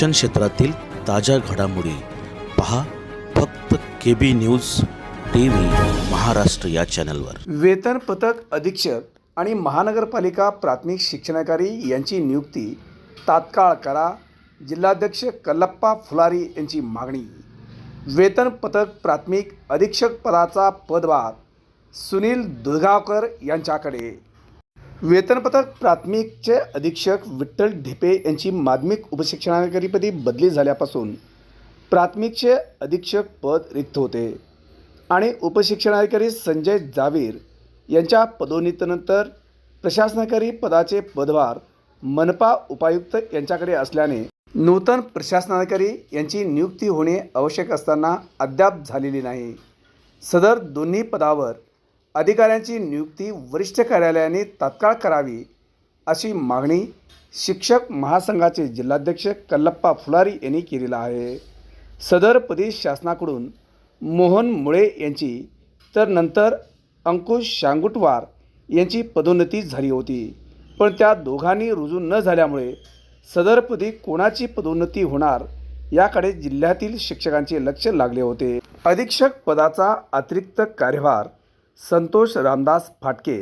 शिक्षण क्षेत्रातील ताज्या घडामोडी पहा फक्त K B news T V Maharashtra या चॅनलवर. वेतन पथक अधीक्षक आणि महानगरपालिका प्राथमिक शिक्षणाधिकारी यांची नियुक्ती तात्काळ करा जिल्हाध्यक्ष कल्लप्पा फुलारी यांची मागणी. वेतन पथक प्राथमिक अधीक्षक पदाचा पदभार सुनील दुर्गावकर यांच्याकडे. वेतनपत्रक प्राथमिकचे अधीक्षक विठ्ठल ढिपे यांची माध्यमिक उपशिक्षणाधिकारीपदी बदली झाल्यापासून प्राथमिकचे अधीक्षक पद रिक्त होते. आणि उपशिक्षणाधिकारी संजय जावीर यांच्या पदोन्नतीनंतर प्रशासनाधिकारी पदाचे पदभार मनपा उपायुक्त यांच्याकडे असल्याने नूतन प्रशासनाधिकारी यांची नियुक्ती होणे आवश्यक असताना अद्याप झालेली नाही. सदर दोन्ही पदावर अधिकाऱ्यांची नियुक्ती वरिष्ठ कार्यालयाने तात्काळ करावी अशी मागणी शिक्षक महासंघाचे जिल्हाध्यक्ष कल्लप्पा फुलारी यांनी केलेला आहे. सदरपदी शासनाकडून मोहन मुळे यांची तर नंतर अंकुश शांगुटवार यांची पदोन्नती झाली होती. पण त्या दोघांनी रुजू न झाल्यामुळे सदरपदी कोणाची पदोन्नती होणार याकडे जिल्ह्यातील शिक्षकांचे लक्ष लागले होते. अधीक्षक पदाचा अतिरिक्त कार्यभार संतोष रामदास फाटके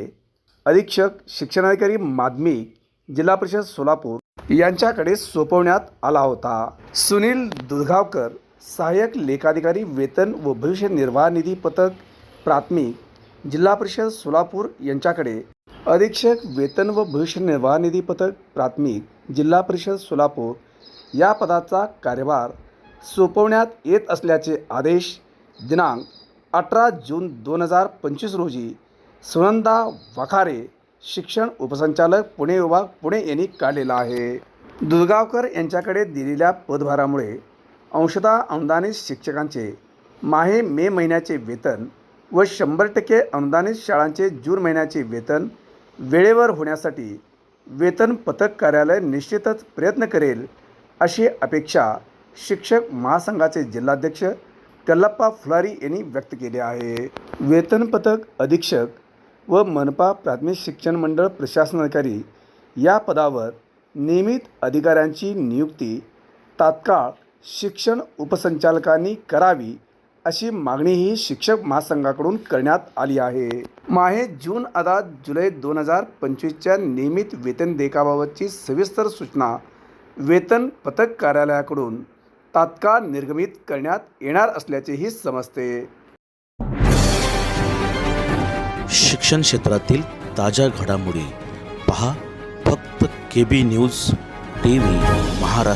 अधीक्षक शिक्षणाधिकारी माध्यमिक जिल्हा परिषद सोलापूर यांच्याकडे सोपवण्यात आला होता. सुनील दुधगावकर सहाय्यक लेखाधिकारी वेतन व भविष्य निर्वाह निधी पथक प्राथमिक जिल्हा परिषद सोलापूर यांच्याकडे अधीक्षक वेतन व भविष्य निर्वाह निधी पथक प्राथमिक जिल्हा परिषद सोलापूर या पदाचा कार्यभार सोपवण्यात येत असल्याचे आदेश दिनांक अठरा जून दोन हजार पंचवीस रोजी सुनंदा वखारे शिक्षण उपसंचालक पुणे विभाग पुणे यांनी काढलेला आहे. दुर्गावकर यांच्याकडे दिलेल्या पदभारामुळे अंशतः अनुदानित शिक्षकांचे माहे मे महिन्याचे वेतन व शंभर टक्के अनुदानित शाळांचे जून महिन्याचे वेतन वेळेवर होण्यासाठी वेतन पथक कार्यालय निश्चितच प्रयत्न करेल अशी अपेक्षा शिक्षक महासंघाचे जिल्हाध्यक्ष कल्लप्पा फुलारी यांनी व्यक्त केले आहे. वेतन पथक अधीक्षक व मनपा प्राथमिक शिक्षण मंडळ प्रशासनाधिकारी या पदावर नियमित अधिकाऱ्यांची नियुक्ती तात्काळ शिक्षण उपसंचालकांनी करावी अशी मागणीही शिक्षक महासंघाकडून करण्यात आली आहे. माहे जून अदा जुलै दोन हजार पंचवीसच्या नियमित वेतन देयकाबाबतची सविस्तर सूचना वेतन पथक कार्यालयाकडून तात्काळ निर्गमित करण्यात येणार असल्याचेही समजते. शिक्षण क्षेत्रातील ताज्या घडामोडी पहा. फक्त K B news T V Maharashtra.